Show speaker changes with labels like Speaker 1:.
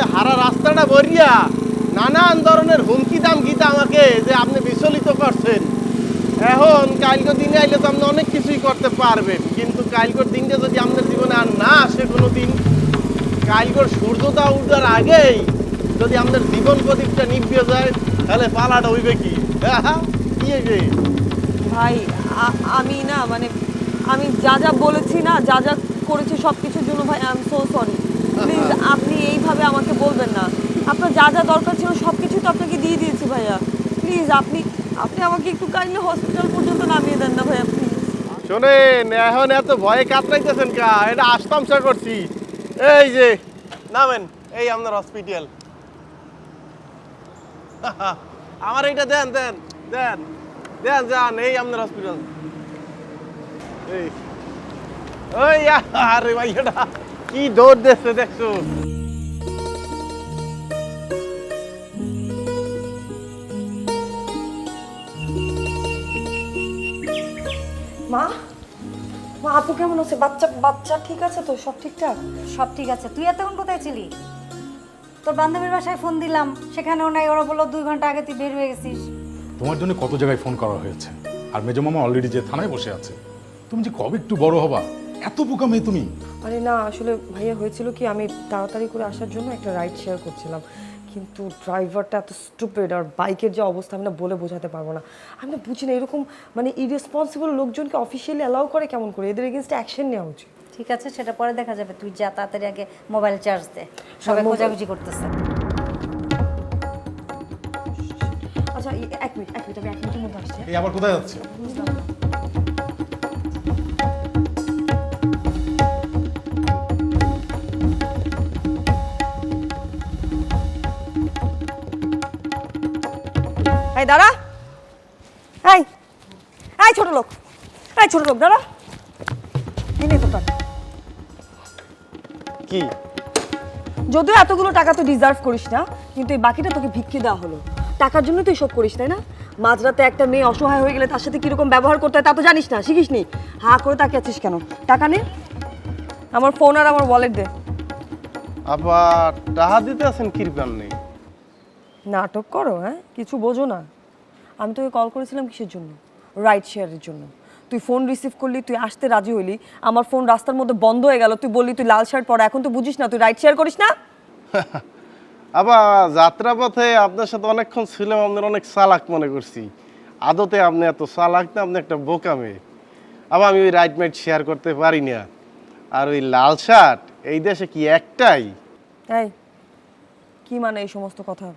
Speaker 1: আপনি হারা রাস্তাটা বরিয়া নানান ধরনের হুমকি দাম গীতা আমাকে যে আপনি বিচলিত করছেন। এখন কালকে দিনে আইলে তো আপনি অনেক কিছুই করতে পারবেন, কিন্তু কালকের দিনটা যদি আপনার জীবনে আর না আসে কোনো দিন কালকের সূর্যটা উঠার আগেই যদি আপনার জীবন প্রদীপটা নিভিয়ে যায়, তাহলে পালাটা হইবে কি?
Speaker 2: ভাই আমি না মানে আমি যা যা বলেছি না, যা যা করেছি সব কিছুর জন্য ভাই I am so sorry please আপনি এইভাবে আমাকে বলবেন না আপনার যা যা দরকার ছিল সব কিছু তো আপনাকে দিয়ে দিয়েছি ভাইয়া। প্লিজ আপনি আপনি আমাকে একটু কাইন্ডলি হসপিটাল পর্যন্ত নামিয়ে দেন না ভাইয়া প্লিজ
Speaker 1: শোনেন, এখন এত ভয়ে কাতরাইতেছেন কা? এটা আস্তামসা করছি। এই যে, নামেন, এই আপনার হসপিটাল আমার এইটা দেন দেন দেন দেন, যান, এই আপনার হসপিটাল এই ওই আরে ভাই এটা কি দৌড় দিচ্ছে দেখছ?
Speaker 2: মা? মা, আপু কেমন আছে? বাচ্চা বাচ্চা ঠিক আছে তো? সব ঠিকঠাক?
Speaker 3: সব ঠিক আছে। তুই এতক্ষণ কোথায় ছিলি? তোর বান্ধবীর বাসায় ফোন দিলাম। সেখানেও নাই। ওরা বলল দুই ঘণ্টা আগে তুই বের হয়ে গেছিস।
Speaker 4: তোমার জন্য কত জায়গায় ফোন করা হয়েছে? আর মেজো মামা অলরেডি যে থানায় বসে আছে। তুমি যে কবে একটু বড় হবা? এত বোকা মেয়ে তুমি।
Speaker 2: আরে না আসলে ভাইয়া হয়েছিল কি আমি তাড়াতাড়ি করে আসার জন্য একটা রাইড শেয়ার করছিলাম। কিন্তু ড্রাইভারটা এত স্টুপিড আর বাইকের যে অবস্থা আমি না বলে বোঝাতে পারব না। আমি না বুঝি না এরকম মানে ইরেসপন্সিবল লোকজনকে অফিসিয়ালি অ্যালাউ করে কেমন করে? এদের এগেনস্টে অ্যাকশন নেওয়া উচিত।
Speaker 3: ঠিক আছে সেটা পরে দেখা যাবে। তুই যা তাড়াতাড়ি আগে মোবাইল চার্জ দে। সবাই খোঁজাখুঁজি করতেছে।
Speaker 2: আচ্ছা এক মিনিট এক মিনিট আমি এক মিনিটের মধ্যে আসছি।
Speaker 4: এই আবার কোথায় যাচ্ছে
Speaker 2: এই দাঁড়া। এই এই ছোট লোক। এই ছোট লোক দাঁড়া। টাকা।
Speaker 1: কি?
Speaker 2: যদিও এতগুলো টাকা তুই ডিজার্ভ করিস না কিন্তু এই বাকিটা তোকে ভিক্ষে দেওয়া হলো। টাকার জন্য তুই সব করিস তাই না? মাঝরাতে একটা মেয়ে অসহায় হয়ে গেলে তার সাথে কীরকম ব্যবহার করতে হয় তা তো জানিস না শিখিস নি? হা করে তাকে আছিস কেন? টাকা নে। আমার ফোন আর আমার ওয়ালেট দে।
Speaker 1: আবার টাহা দিতে আছেন কিরপান নেই?
Speaker 2: নাটক করো হ্যাঁ? কিছু বোঝো না। আমি তোকে কল করেছিলাম কিসের জন্য? রাইড শেয়ারের জন্য। তুই ফোন রিসিভ করলি তুই আসতে রাজি হইলি আমার ফোন রাস্তার মধ্যে বন্ধ হয়ে গেল তুই বললি তুই লাল শার্ট পরা এখন তুই বুঝিস না তুই রাইড শেয়ার করিস না?
Speaker 1: আবার যাত্রাপথে আপনার সাথে অনেকক্ষণ ছিলাম আপনার অনেক চালাক মনে করছি। আদতে আপনি এত চালাক না আপনি একটা বোকা মেয়ে। আবার আমি ওই রাইট মাইট শেয়ার করতে পারি না। আর ওই লাল শার্ট এই দেশে কি একটাই?
Speaker 2: এই কি মানে এই সমস্ত কথা?